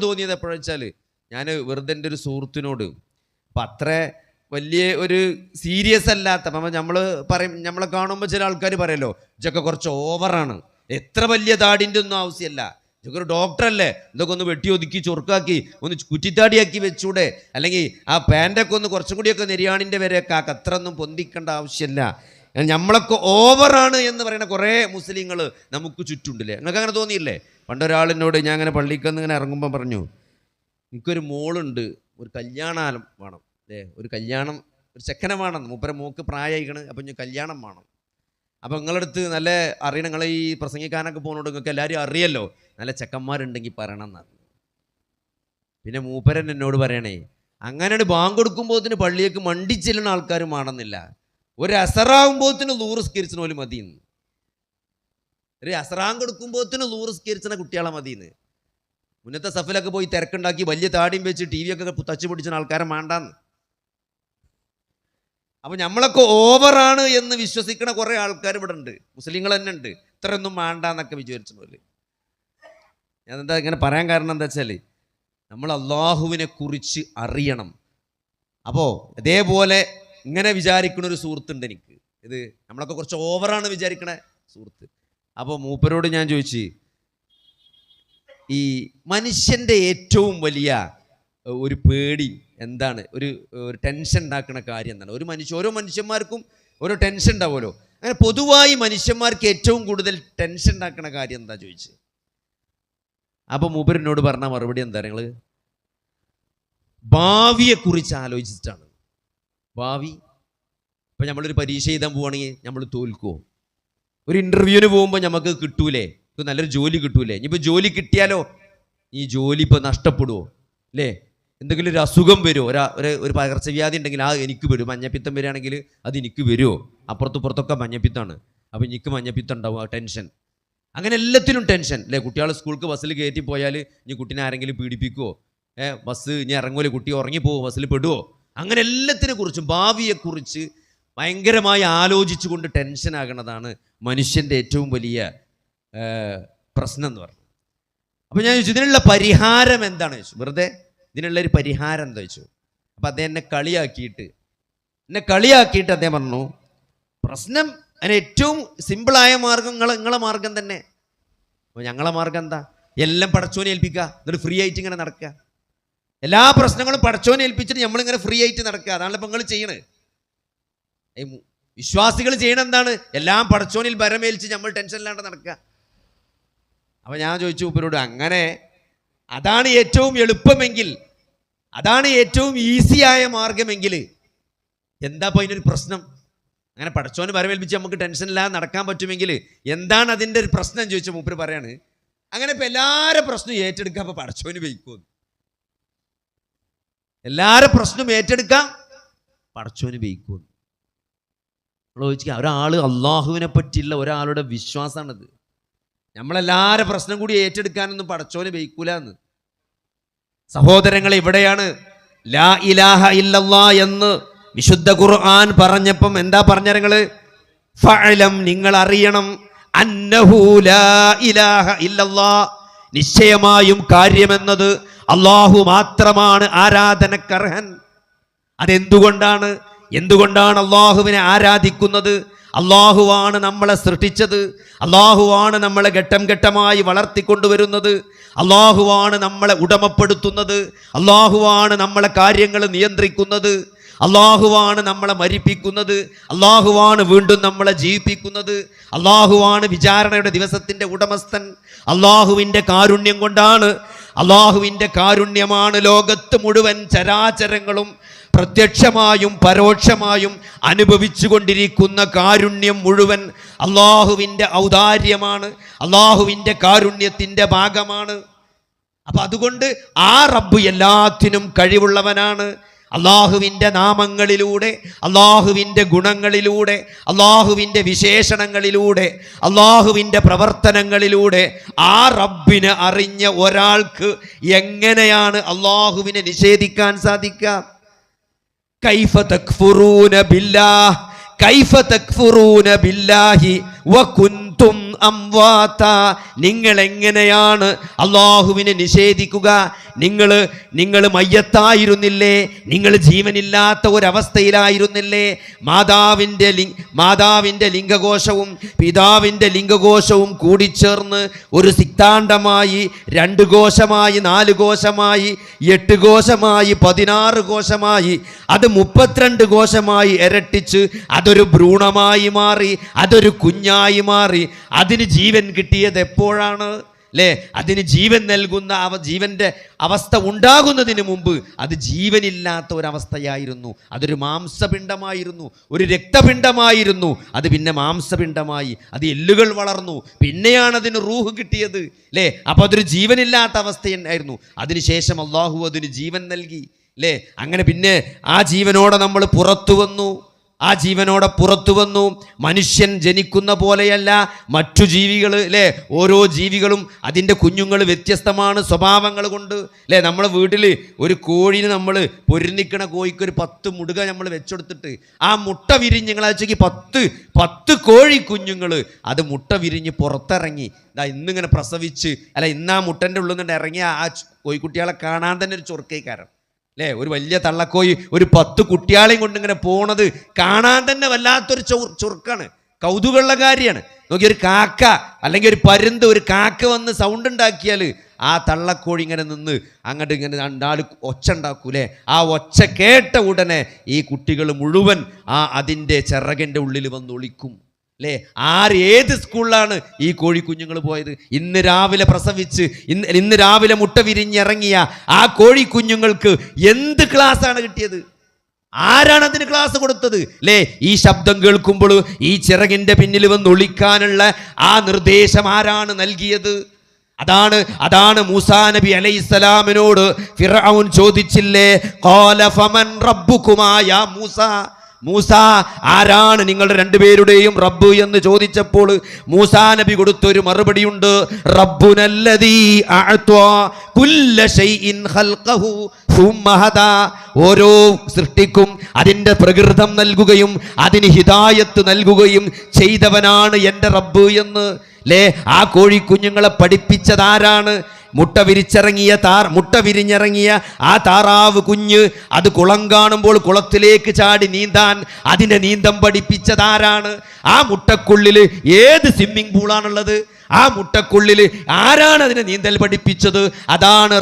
തോന്നിയത് എപ്പോഴാ ഞാൻ വെറുതെ എന്റെ ഒരു സുഹൃത്തിനോട് അപ്പം അത്ര വലിയ ഒരു സീരിയസ് അല്ലാത്ത അപ്പം നമ്മൾ പറയും നമ്മളെ കാണുമ്പോൾ ചില ആൾക്കാർ പറയല്ലോ ഇതൊക്കെ കുറച്ച് ഓവറാണ് എത്ര വലിയ താടിന്റെ ഒന്നും ആവശ്യമല്ല ഇതൊക്കെ ഒരു ഡോക്ടറല്ലേ ഇതൊക്കെ ഒന്ന് വെട്ടി ഒതുക്കി ചൊറുക്കാക്കി ഒന്ന് കുറ്റിത്താടിയാക്കി വെച്ചൂടെ? അല്ലെങ്കിൽ ആ പാന്റൊക്കെ ഒന്ന് കുറച്ചും കൂടിയൊക്കെ നെരിയാണിന്റെ വരെയൊക്കെ ആക്കി അത്ര ഒന്നും പൊന്തിക്കേണ്ട ആവശ്യമില്ല നമ്മളൊക്കെ ഓവറാണ് എന്ന് പറയുന്ന കുറേ മുസ്ലിങ്ങൾ നമുക്ക് ചുറ്റുണ്ടല്ലേ? നിങ്ങൾക്ക് അങ്ങനെ തോന്നിയില്ലേ? പണ്ടൊരാളിനോട് ഞാൻ അങ്ങനെ പള്ളിക്കന്ന് ഇങ്ങനെ ഇറങ്ങുമ്പോൾ പറഞ്ഞു എനിക്കൊരു മോളുണ്ട് ഒരു കല്യാണം വേണം. അല്ലേ ഒരു കല്യാണം ഒരു ചെക്കനെ വേണം. മൂപ്പരെ മൂക്ക് പ്രായമായിക്കണ് അപ്പം ഞാൻ കല്യാണം വേണം. അപ്പം നിങ്ങളടുത്ത് നല്ല അറിയണം ഈ പ്രസംഗിക്കാനൊക്കെ പോകുന്നോണ്ട് നിങ്ങൾക്ക് എല്ലാവരും അറിയല്ലോ നല്ല ചെക്കന്മാരുണ്ടെങ്കിൽ പറയണം എന്നാണ്. പിന്നെ മൂപ്പരൻ എന്നോട് പറയണേ അങ്ങനെ ബാങ്ക് കൊടുക്കുമ്പോത്തിന് പള്ളിയേക്ക് മണ്ടിച്ചെല്ലുന്ന ആൾക്കാരും ആണെന്നില്ല ഒരു അസറാകുമ്പോത്തിന് ലൂറ് സ്കരിച്ചിന് പോലും മതിയെന്ന് ഒരു അസറാം കൊടുക്കുമ്പോത്തിന് ലൂറ് സ്കരിച്ചിന കുട്ടികളെ മതിയെന്ന് മുന്നത്തെ സഫലൊക്കെ പോയി തിരക്കുണ്ടാക്കി വലിയ താടിയും വെച്ച് ടി വി ഒക്കെ തച്ചു പിടിച്ച ആൾക്കാരെ വേണ്ടാന്ന് അപ്പൊ നമ്മളൊക്കെ ഓവറാണ് എന്ന് വിശ്വസിക്കുന്ന കുറേ ആൾക്കാർ ഇവിടെ ഉണ്ട്. മുസ്ലിങ്ങൾ തന്നെ ഉണ്ട്. ഇത്രയൊന്നും വേണ്ടാന്നൊക്കെ വിചാരിച്ചു പോലെ ഞാൻ എന്താ ഇങ്ങനെ പറയാൻ കാരണം എന്താ വെച്ചാൽ നമ്മൾ അള്ളാഹുവിനെ കുറിച്ച് അറിയണം. അപ്പോൾ അതേപോലെ ഇങ്ങനെ വിചാരിക്കുന്ന ഒരു സുഹൃത്തുണ്ട് എനിക്ക്. ഇത് നമ്മളൊക്കെ കുറച്ച് ഓവറാണ് വിചാരിക്കണ സുഹൃത്ത്. അപ്പോൾ മൂപ്പരോട് ഞാൻ ചോദിച്ചു ഈ മനുഷ്യന്റെ ഏറ്റവും വലിയ ഒരു പേടി എന്താണ്? ഒരു ഒരു ടെൻഷൻ ഉണ്ടാക്കുന്ന കാര്യം എന്താണ്? ഒരു മനുഷ്യ ഓരോ മനുഷ്യന്മാർക്കും ഓരോ ടെൻഷൻ ഉണ്ടാവുമല്ലോ. അങ്ങനെ പൊതുവായി മനുഷ്യന്മാർക്ക് ഏറ്റവും കൂടുതൽ ടെൻഷൻ ഉണ്ടാക്കുന്ന കാര്യം എന്താ ചോദിച്ചു? അപ്പോൾ മൂപ്പരനോട് പറഞ്ഞ മറുപടി എന്താ നിങ്ങൾ ഭാവിയെക്കുറിച്ച് ആലോചിച്ചിട്ടാണ്. ഭാവി. ഇപ്പം നമ്മളൊരു പരീക്ഷ എഴുതാൻ പോവുകയാണെങ്കിൽ നമ്മൾ തോൽക്കുമോ ഒരു ഇന്റർവ്യൂവിന് പോകുമ്പോൾ നമുക്ക് കിട്ടൂലേ? ഇപ്പം നല്ലൊരു ജോലി കിട്ടൂലേ? ഇനിയിപ്പോൾ ജോലി കിട്ടിയാലോ? ഈ ജോലി ഇപ്പോൾ നഷ്ടപ്പെടുമോ അല്ലേ? എന്തെങ്കിലും ഒരു അസുഖം വരുമോ ഒരാ ഒരു പകർച്ചവ്യാധി ഉണ്ടെങ്കിൽ ആ എനിക്ക് വരും. മഞ്ഞപ്പിത്തം വരികയാണെങ്കിൽ അത് എനിക്ക് വരുമോ അപ്പുറത്തും പുറത്തൊക്കെ മഞ്ഞപ്പിത്താണ് അപ്പോൾ എനിക്ക് മഞ്ഞപ്പിത്തം ഉണ്ടാവും ആ ടെൻഷൻ. അങ്ങനെ എല്ലാത്തിനും ടെൻഷൻ. അല്ലേ? കുട്ടികൾ സ്കൂൾക്ക് ബസ്സിൽ കയറ്റി പോയാൽ ഇനി കുട്ടീനെ ആരെങ്കിലും പീഡിപ്പിക്കുമോ ഏഹ് ബസ് ഇനി ഇറങ്ങൂലേ? കുട്ടി ഉറങ്ങിപ്പോവോ? ബസ്സിൽ പെടുവോ? അങ്ങനെ എല്ലാത്തിനെ കുറിച്ചും ഭാവിയെക്കുറിച്ച് ഭയങ്കരമായി ആലോചിച്ചുകൊണ്ട് ടെൻഷൻ ആകണതാണ് മനുഷ്യന്റെ ഏറ്റവും വലിയ പ്രശ്നം എന്ന് പറഞ്ഞു അപ്പോൾ ഞാൻ ചോദിച്ചു ഇതിനുള്ള പരിഹാരം എന്താണ് ചോദിച്ചു? വെറുതെ ഇതിനുള്ള ഒരു പരിഹാരം എന്താ ചോദിച്ചു? അപ്പോൾ അദ്ദേഹം എന്നെ കളിയാക്കിയിട്ട് എന്നെ കളിയാക്കിയിട്ട് അദ്ദേഹം പറഞ്ഞു പ്രശ്നം അതിന് ഏറ്റവും സിമ്പിളായ മാർഗം നിങ്ങളെ നിങ്ങളെ മാർഗം തന്നെ. അപ്പോൾ ഞങ്ങളെ മാർഗം എന്താ? എല്ലാം പടച്ചോനെ ഏൽപ്പിക്കുക എന്നിട്ട് ഫ്രീ ആയിട്ട് ഇങ്ങനെ നടക്കുക. എല്ലാ പ്രശ്നങ്ങളും പടച്ചോനെ ഏൽപ്പിച്ചിട്ട് നമ്മളിങ്ങനെ ഫ്രീ ആയിട്ട് നടക്കുക. അതാണല്ലോ ഇപ്പം നിങ്ങൾ ചെയ്യണേ വിശ്വാസികൾ ചെയ്യണ എന്താണ്? എല്ലാം പടച്ചോനിൽ ഭരമേൽച്ച് നമ്മൾ ടെൻഷൻ ഇല്ലാണ്ട് നടക്കുക. അപ്പം ഞാൻ ചോദിച്ചു ഉപ്പരോട് അങ്ങനെ അതാണ് ഏറ്റവും എളുപ്പമെങ്കിൽ അതാണ് ഏറ്റവും ഈസിയായ മാർഗമെങ്കിൽ എന്താ ഇപ്പോൾ അതിനൊരു പ്രശ്നം? അങ്ങനെ പടച്ചോന് വരവേൽപ്പിച്ച് നമുക്ക് ടെൻഷൻ ഇല്ലാതെ നടക്കാൻ പറ്റുമെങ്കിൽ എന്താണ് അതിന്റെ ഒരു പ്രശ്നം ചോദിച്ച മൂപ്പര് പറയാണ്. അങ്ങനെ ഇപ്പം എല്ലാവരും പ്രശ്നം ഏറ്റെടുക്കാൻ അപ്പോൾ പടച്ചോന് വയ്ക്കുമെന്ന് എല്ലാവരുടെ പ്രശ്നം ഏറ്റെടുക്കാം പടച്ചോന് വെയിക്കും ചോദിക്കുക ഒരാൾ അള്ളാഹുവിനെ പറ്റിയുള്ള ഒരാളുടെ വിശ്വാസമാണിത് നമ്മളെല്ലാവരെ പ്രശ്നം കൂടി ഏറ്റെടുക്കാനൊന്നും പടച്ചോന് വെയിക്കൂല എന്ന്. സഹോദരങ്ങൾ ഇവിടെയാണ് ലാ ഇലാഹ ഇല്ലല്ലാ എന്ന് വിശുദ്ധ ഖുർആൻ പറഞ്ഞപ്പം എന്താ പറഞ്ഞ നിങ്ങൾ ഫഅലം നിങ്ങൾ അറിയണം അന്നഹു ലാ ഇലാഹ ഇല്ലല്ലാ. നിശ്ചയമായും കാര്യമെന്നത് അള്ളാഹു മാത്രമാണ് ആരാധനക്കർഹൻ. അതെന്തുകൊണ്ടാണ്? എന്തുകൊണ്ടാണ് അള്ളാഹുവിനെ ആരാധിക്കുന്നത്? അള്ളാഹുവാണ് നമ്മളെ സൃഷ്ടിച്ചത്. അള്ളാഹുവാണ് നമ്മളെ ഘട്ടം ഘട്ടമായി വളർത്തിക്കൊണ്ടുവരുന്നത്. അള്ളാഹുവാണ് നമ്മളെ ഉടമപ്പെടുത്തുന്നത്. അള്ളാഹുവാണ് നമ്മളെ കാര്യങ്ങൾ നിയന്ത്രിക്കുന്നത്. അള്ളാഹുവാണ് നമ്മളെ മരിപ്പിക്കുന്നത്. അള്ളാഹുവാണ് വീണ്ടും നമ്മളെ ജീവിപ്പിക്കുന്നത്. അള്ളാഹുവാണ് വിചാരണയുടെ ദിവസത്തിന്റെ ഉടമസ്ഥൻ. അള്ളാഹുവിന്റെ കാരുണ്യം കൊണ്ടാണ് അള്ളാഹുവിന്റെ കാരുണ്യമാണ് ലോകത്ത് മുഴുവൻ ചരാചരങ്ങളും പ്രത്യക്ഷമായും പരോക്ഷമായും അനുഭവിച്ചു കൊണ്ടിരിക്കുന്ന കാരുണ്യം മുഴുവൻ അള്ളാഹുവിന്റെ ഔദാര്യമാണ് അള്ളാഹുവിന്റെ കാരുണ്യത്തിന്റെ ഭാഗമാണ്. അപ്പം അതുകൊണ്ട് ആ റബ്ബ് എല്ലാത്തിനും കഴിവുള്ളവനാണ്. അള്ളാഹുവിന്റെ നാമങ്ങളിലൂടെ അള്ളാഹുവിന്റെ ഗുണങ്ങളിലൂടെ അള്ളാഹുവിന്റെ വിശേഷണങ്ങളിലൂടെ അള്ളാഹുവിന്റെ പ്രവർത്തനങ്ങളിലൂടെ ആ റബ്ബിനെ അറിഞ്ഞ ഒരാൾക്ക് എങ്ങനെയാണ് അള്ളാഹുവിനെ നിഷേധിക്കാൻ സാധിക്കുക? കൈഫ ബില്ലാഹ് കൈഫ തക്ഫുറൂന ബില്ലാഹി വകുൻതും അംവാത നിങ്ങൾ എങ്ങനെയാണ് അള്ളാഹുവിനെ നിഷേധിക്കുക? നിങ്ങൾ നിങ്ങൾ മയ്യത്തായിരുന്നില്ലേ? നിങ്ങൾ ജീവനില്ലാത്ത ഒരവസ്ഥയിലായിരുന്നില്ലേ? മാതാവിന്റെ ലി മാതാവിന്റെ ലിംഗകോശവും പിതാവിന്റെ ലിംഗകോശവും കൂടിച്ചേർന്ന് ഒരു സിദ്ധാന്തമായി രണ്ട് കോശമായി നാല് കോശമായി എട്ട് കോശമായി പതിനാറ് കോശമായി അത് മുപ്പത്തിരണ്ട് കോശമായി ഇരട്ടിച്ച് അതൊരു ഭ്രൂണമായി മാറി അതൊരു കുഞ്ഞായി മാറി അതിന് ജീവൻ കിട്ടിയത് എപ്പോഴാണ്? അല്ലേ അതിന് ജീവൻ നൽകുന്ന അവ ജീവന്റെ അവസ്ഥ ഉണ്ടാകുന്നതിന് മുമ്പ് അത് ജീവനില്ലാത്ത ഒരവസ്ഥയായിരുന്നു. അതൊരു മാംസപിണ്ഡമായിരുന്നു. ഒരു രക്തപിണ്ഡമായിരുന്നു. അത് പിന്നെ മാംസപിണ്ഡമായി. അത് എല്ലുകൾ വളർന്നു. പിന്നെയാണ് അതിന് റൂഹ് കിട്ടിയത്. അല്ലേ അപ്പോൾ അതൊരു ജീവനില്ലാത്ത അവസ്ഥയായിരുന്നു അതിനുശേഷം അള്ളാഹു അതിന് ജീവൻ നൽകി. അല്ലേ അങ്ങനെ പിന്നെ ആ ജീവനോടെ നമ്മൾ പുറത്തു വന്നു. ആ ജീവനോടെ പുറത്തു വന്നു. മനുഷ്യൻ ജനിക്കുന്ന പോലെയല്ല. മറ്റു ജീവികൾ അല്ലേ ഓരോ ജീവികളും അതിന്റെ കുഞ്ഞുങ്ങൾ വ്യത്യസ്തമാണ് സ്വഭാവങ്ങൾ കൊണ്ട്. അല്ലേ നമ്മളെ വീട്ടിൽ ഒരു കോഴിന് നമ്മൾ പൊരുന്നിക്കണ കോഴിക്ക് ഒരു പത്ത് മുടുക നമ്മൾ വെച്ചെടുത്തിട്ട് ആ മുട്ട വിരിഞ്ഞ് നിങ്ങൾ വെച്ചെങ്കിൽ പത്ത് പത്ത് കോഴി കുഞ്ഞുങ്ങൾ. അത് മുട്ട വിരിഞ്ഞ് പുറത്തിറങ്ങി. ഇതാ ഇന്നിങ്ങനെ പ്രസവിച്ച് അല്ല ഇന്ന് ആ മുട്ടന്റെ ഉള്ളിൽ നിന്ന് ഇറങ്ങിയ ആ കോഴിക്കുട്ടികളെ കാണാൻ തന്നെ ഒരു ചൊറുക്കേക്കാരം അല്ലേ ഒരു വലിയ തള്ളക്കോയി ഒരു പത്ത് കുട്ടിയാളെയും കൊണ്ട് ഇങ്ങനെ പോണത് കാണാൻ തന്നെ വല്ലാത്തൊരു ചൊ ചുർക്കാണ് കൗതുകമുള്ള കാര്യമാണ്. നോക്കി ഒരു കാക്ക അല്ലെങ്കിൽ ഒരു പരുന്ത് ഒരു കാക്ക വന്ന് സൗണ്ട് ഉണ്ടാക്കിയാൽ ആ തള്ളക്കോഴി ഇങ്ങനെ നിന്ന് അങ്ങോട്ട് ഇങ്ങനെ രണ്ടാൾ ഒച്ച ഉണ്ടാക്കൂലേ ആ ഒച്ച കേട്ട ഉടനെ ഈ കുട്ടികൾ മുഴുവൻ ആ അതിന്റെ ചിറകിന്റെ ഉള്ളിൽ വന്ന് ഒളിക്കും. അല്ലേ ആര് ഏത് സ്കൂളിലാണ് ഈ കോഴിക്കുഞ്ഞുങ്ങൾ പോയത്? ഇന്ന് രാവിലെ പ്രസവിച്ച് ഇന്ന് ഇന്ന് രാവിലെ മുട്ട വിരിഞ്ഞിറങ്ങിയ ആ കോഴിക്കുഞ്ഞുങ്ങൾക്ക് എന്ത് ക്ലാസ്സാണ് കിട്ടിയത്? ആരാണ് അതിന് ക്ലാസ് കൊടുത്തത്? അല്ലേ ഈ ശബ്ദം കേൾക്കുമ്പോൾ ഈ ചിറകിന്റെ പിന്നിൽ വന്ന് ഒളിക്കാനുള്ള ആ നിർദ്ദേശം ആരാണ് നൽകിയത്? അതാണ് അതാണ് മൂസാ നബി അലൈഹിസ്സലാമിനോട് ഫിറൌൻ ചോദിച്ചില്ലേ? ഖാല ഫമൻ റബ്ബുകുമായ മൂസ. മൂസ ആരാണ് നിങ്ങളുടെ രണ്ടുപേരുടെയും റബ്ബ് എന്ന് ചോദിച്ചപ്പോൾ മൂസാ നബി കൊടുത്തൊരു മറുപടിയുണ്ട്. സുമ്മ ഓരോ സൃഷ്ടിക്കും അതിന്റെ പ്രകൃതം നൽകുകയും അതിന് ഹിതായത്ത് നൽകുകയും ചെയ്തവനാണ് എന്റെ റബ്ബ് എന്ന്. ലേ ആ കോഴിക്കുഞ്ഞുങ്ങളെ പഠിപ്പിച്ചതാരാണ്? മുട്ട വിരിച്ചിറങ്ങിയ താർ മുട്ട വിരിഞ്ഞിറങ്ങിയ ആ താറാവ് കുഞ്ഞ് അത് കുളം കാണുമ്പോൾ കുളത്തിലേക്ക് ചാടി നീന്താൻ അതിനെ നീന്തം പഠിപ്പിച്ചതാരാണ്? ആ മുട്ടക്കുള്ളിൽ ഏത് സ്വിമ്മിംഗ് പൂളാണുള്ളത് ആ മുട്ടക്കുള്ളിൽ ആരാണ് അതിനെ നീന്തൽ പഠിപ്പിച്ചത്? അതാണ്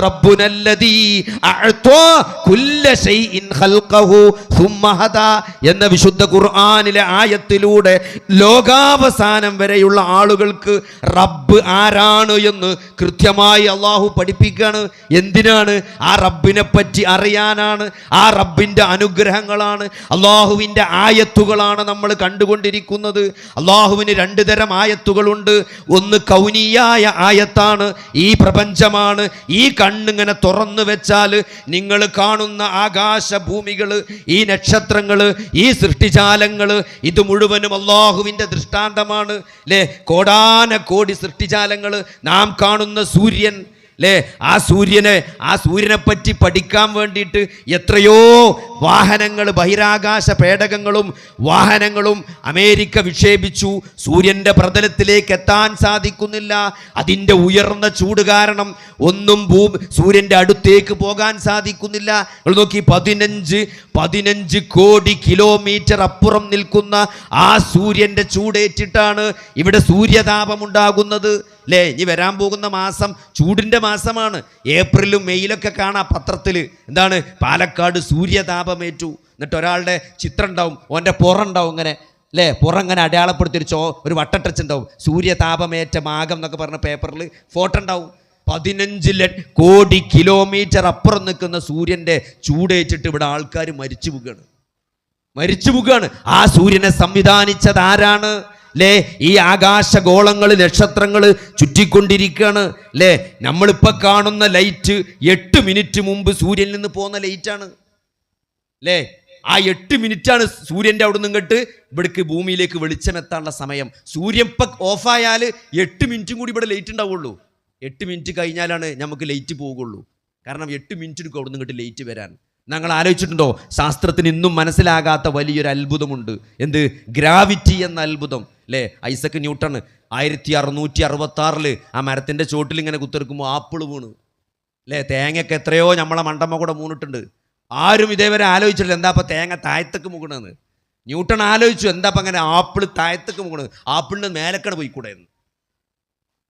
എന്ന വിശുദ്ധ ഖുർആാനിലെ ആയത്തിലൂടെ ലോകാവസാനം വരെയുള്ള ആളുകൾക്ക് റബ്ബ് ആരാണ് എന്ന് കൃത്യമായി അള്ളാഹു പഠിപ്പിക്കുകയാണ് എന്തിനാണ്? ആ റബ്ബിനെ പറ്റി അറിയാനാണ്. ആ റബ്ബിന്റെ അനുഗ്രഹങ്ങളാണ്. അള്ളാഹുവിന്റെ ആയത്തുകളാണ് നമ്മൾ കണ്ടുകൊണ്ടിരിക്കുന്നത്. അള്ളാഹുവിന് രണ്ട് തരം ആയത്തുകളുണ്ട്. ഒന്ന് കൗനിയായ ആയത്താണ് ഈ പ്രപഞ്ചമാണ്. ഈ കണ്ണിങ്ങനെ തുറന്നു വെച്ചാൽ നിങ്ങൾ കാണുന്ന ആകാശ ഭൂമികൾ ഈ നക്ഷത്രങ്ങൾ ഈ സൃഷ്ടിജാലങ്ങൾ ഇത് മുഴുവനും അള്ളാഹുവിന്റെ ദൃഷ്ടാന്തമാണ്. അല്ലേ കോടാന കോടി സൃഷ്ടിജാലങ്ങൾ നാം കാണുന്ന സൂര്യൻ അല്ലേ ആ സൂര്യനെ ആ സൂര്യനെ പറ്റി പഠിക്കാൻ വേണ്ടിയിട്ട് എത്രയോ വാഹനങ്ങൾ ബഹിരാകാശ പേടകങ്ങളും വാഹനങ്ങളും അമേരിക്ക വിക്ഷേപിച്ചു. സൂര്യന്റെ പ്രതലത്തിലേക്ക് എത്താൻ സാധിക്കുന്നില്ല. അതിന്റെ ഉയർന്ന ചൂട് കാരണം ഒന്നും ഭൂ സൂര്യന്റെ അടുത്തേക്ക് പോകാൻ സാധിക്കുന്നില്ല. നിങ്ങൾ നോക്കി പതിനഞ്ച് പതിനഞ്ച് കോടി കിലോമീറ്റർ അപ്പുറം നിൽക്കുന്ന ആ സൂര്യന്റെ ചൂടേറ്റിട്ടാണ് ഇവിടെ സൂര്യതാപം ഉണ്ടാകുന്നത്. അല്ലേ ഇനി വരാൻ പോകുന്ന മാസം ചൂടിന്റെ മാസമാണ്. ഏപ്രിലും മെയ്യിലൊക്കെ കാണാം പത്രത്തിൽ എന്താണ്? പാലക്കാട് സൂര്യതാപമേറ്റു. എന്നിട്ട് ഒരാളുടെ ചിത്രം ഉണ്ടാവും. ഓന്റെ പുറണ്ടാവും ഇങ്ങനെ. അല്ലേ പുറം ഇങ്ങനെ അടയാളപ്പെടുത്തി ഒരു ചോ ഒരു വട്ടട്ടച്ച് ഉണ്ടാവും. സൂര്യതാപമേറ്റ മാകം എന്നൊക്കെ പറഞ്ഞ പേപ്പറിൽ ഫോട്ടോ ഉണ്ടാവും. പതിനഞ്ച് കോടി കിലോമീറ്റർ അപ്പുറം നിൽക്കുന്ന സൂര്യന്റെ ചൂടേറ്റിട്ട് ഇവിടെ ആൾക്കാർ മരിച്ചു പോകുകയാണ് മരിച്ചു പോകുകയാണ് ആ സൂര്യനെ സംവിധാനിച്ചത് ആരാണ്? ലേ ഈ ആകാശഗോളങ്ങൾ നക്ഷത്രങ്ങൾ ചുറ്റിക്കൊണ്ടിരിക്കുകയാണ്. ലേ നമ്മളിപ്പോൾ കാണുന്ന ലൈറ്റ് എട്ട് മിനിറ്റ് മുമ്പ് സൂര്യനിൽ നിന്ന് പോകുന്ന ലൈറ്റാണ് ലേ ആ എട്ട് മിനിറ്റാണ് സൂര്യന്റെ അവിടെ നിന്ന് ഇവിടേക്ക് ഭൂമിയിലേക്ക് വെളിച്ചം എത്താനുള്ള സമയം. സൂര്യൻ ഇപ്പം ഓഫായാൽ എട്ട് മിനിറ്റും കൂടി ഇവിടെ ലൈറ്റ് ഉണ്ടാവുള്ളൂ. എട്ട് മിനിറ്റ് കഴിഞ്ഞാലാണ് നമുക്ക് ലൈറ്റ് പോകുള്ളൂ. കാരണം എട്ട് മിനിറ്റ് എടുക്കും അവിടെ നിന്ന് ലൈറ്റ് വരാൻ. ഞങ്ങൾ ആലോചിച്ചിട്ടുണ്ടോ? ശാസ്ത്രത്തിന് ഇന്നും മനസ്സിലാകാത്ത വലിയൊരു അത്ഭുതമുണ്ട്. എന്ത്? ഗ്രാവിറ്റി എന്ന അത്ഭുതം. അല്ലേ ഐസക് ന്യൂട്ടൺ ആയിരത്തി അറുന്നൂറ്റി അറുപത്തി ആ മരത്തിന്റെ ചോട്ടിൽ ഇങ്ങനെ കുത്തെടുക്കുമ്പോൾ ആപ്പിൾ വീണ്. അല്ലേ തേങ്ങയ്ക്ക് എത്രയോ നമ്മളെ മണ്ടമ്മ കൂടെ മൂന്നിട്ടുണ്ട്. ആരും ഇതേവരെ ആലോചിച്ചിട്ടില്ല. എന്താ അപ്പം തേങ്ങ താഴത്തേക്ക് മുകണെന്ന് ന്യൂട്ടൺ ആലോചിച്ചു. എന്താ അപ്പം അങ്ങനെ ആപ്പിൾ താഴത്തേക്ക് മുക്കണത് ആപ്പിളിന് മേലക്കട പോയിക്കൂടെ എന്ന്